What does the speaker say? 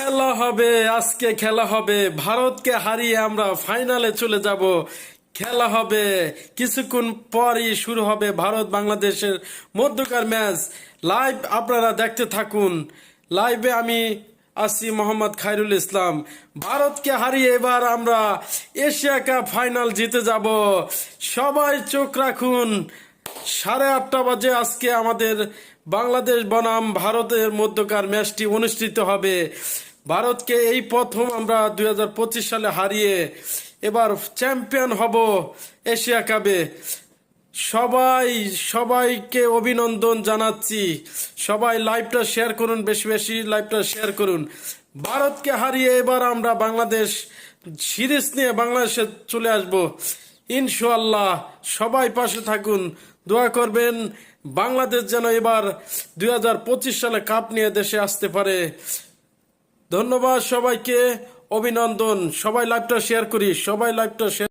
খেলা হবে, আজকে খেলা হবে। ভারতকে হারিয়ে আমরা ফাইনালে চলে যাব। খেলা হবে। কিছুক্ষণ পরই শুরু হবে ভারত বাংলাদেশের মধ্যকার ম্যাচ। লাইভ আপনারা দেখতে থাকুন। লাইভে আমি আসি মোহাম্মদ খাইরুল ইসলাম। ভারতকে হারিয়ে এবার আমরা এশিয়া কাপ ফাইনাল জিতে যাব। সবাই চোখ রাখুন। সাড়ে আটটা বাজে আজকে আমাদের বাংলাদেশ বনাম ভারতের মধ্যকার ম্যাচটি অনুষ্ঠিত হবে। ভারতকে এই প্রথম আমরা দু হাজার পঁচিশ সালে হারিয়ে এবার চ্যাম্পিয়ন হব এশিয়া কাপে। সবাই, সবাইকে অভিনন্দন জানাচ্ছি। সবাই লাইভটা শেয়ার করুন, বেশি বেশি লাইভটা শেয়ার করুন। ভারতকে হারিয়ে এবার আমরা বাংলাদেশ সিরিজ নিয়ে বাংলাদেশে চলে আসব। ইনশাল্লাহ সবাই পাশে থাকুন। দোয়া করবেন বাংলাদেশ যেন এবার দু হাজার পঁচিশ সালে কাপ নিয়ে দেশে আসতে পারে। ধন্যবাদ সবাইকে অভিনন্দন। সবাই লাইভটা শেয়ার করি সবাই লাইভটা শেয়ার